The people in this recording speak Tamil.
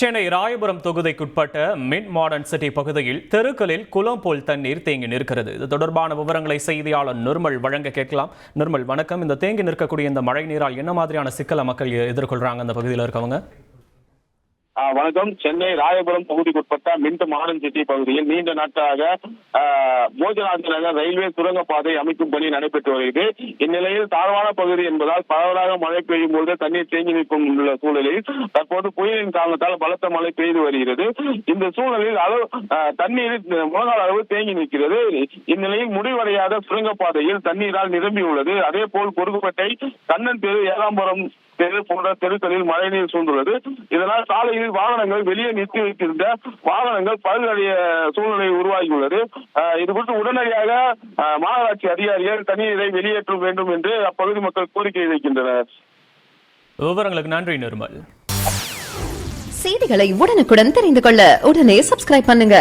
சென்னை ராயபுரம் தொகுதிக்குட்பட்ட மின் மாடர்ன் சிட்டி பகுதியில் தெருக்களில் குளம் போல் தண்ணீர் தேங்கி நிற்கிறது. இது தொடர்பான விவரங்களை செய்தியாளர் நிர்மல் வழங்க கேட்கலாம். நிர்மல் வணக்கம். இந்த தேங்கி நிற்கக்கூடிய இந்த மழை நீரால் என்ன மாதிரியான சிக்கலை மக்கள் எதிர்கொள்கிறாங்க எதிர்கொள்றாங்க? அந்த பகுதியில் இருக்கவங்க. வணக்கம். சென்னை ராயபுரம் தொகுதிக்குட்பட்ட மின்ட் மாடர்ன் சிட்டி பகுதியில் நீண்ட நாட்களாக ஆ, நகர் ரயில்வே சுரங்கப்பாதை அமைக்கும் பணி நடைபெற்று வருகிறது. இந்நிலையில் தாழ்வான பகுதி என்பதால் பரவலாக மழை பெய்யும் போது தண்ணீர் தேங்கி நிற்கும் உள்ள சூழலில் தற்போது புயலின் காரணத்தால் பலத்த மழை பெய்து வருகிறது. இந்த சூழலில் அளவு தண்ணீர் முழங்கால் அளவு தேங்கி நிற்கிறது. இந்நிலையில் முடிவடையாத சுரங்கப்பாதையில் தண்ணீரால் நிரம்பியுள்ளது. அதே போல் பொருகுப்பட்டை கண்ணன் தெரு ஏகாம்பரம் தெரு போன்ற தெருக்களில் மழைநீர் சூழ்ந்துள்ளது. இதனால் சாலையில் வாகனங்கள் வெளியே நிறுத்தி வைத்திருந்த வாகனங்கள் பழுதடைய சூழ்நிலை உருவாகியுள்ளது. இது குறித்து உடனடியாக மாநகராட்சி அதிகாரிகள் தண்ணீரை வெளியேற்ற வேண்டும் என்று அப்பகுதி மக்கள் கோரிக்கை வைக்கின்றனர். விவரங்களுக்கு நன்றி நிர்மல். செய்திகளை உடனுக்குடன் தெரிந்து கொள்ள உடனே சப்ஸ்கிரைப் பண்ணுங்க.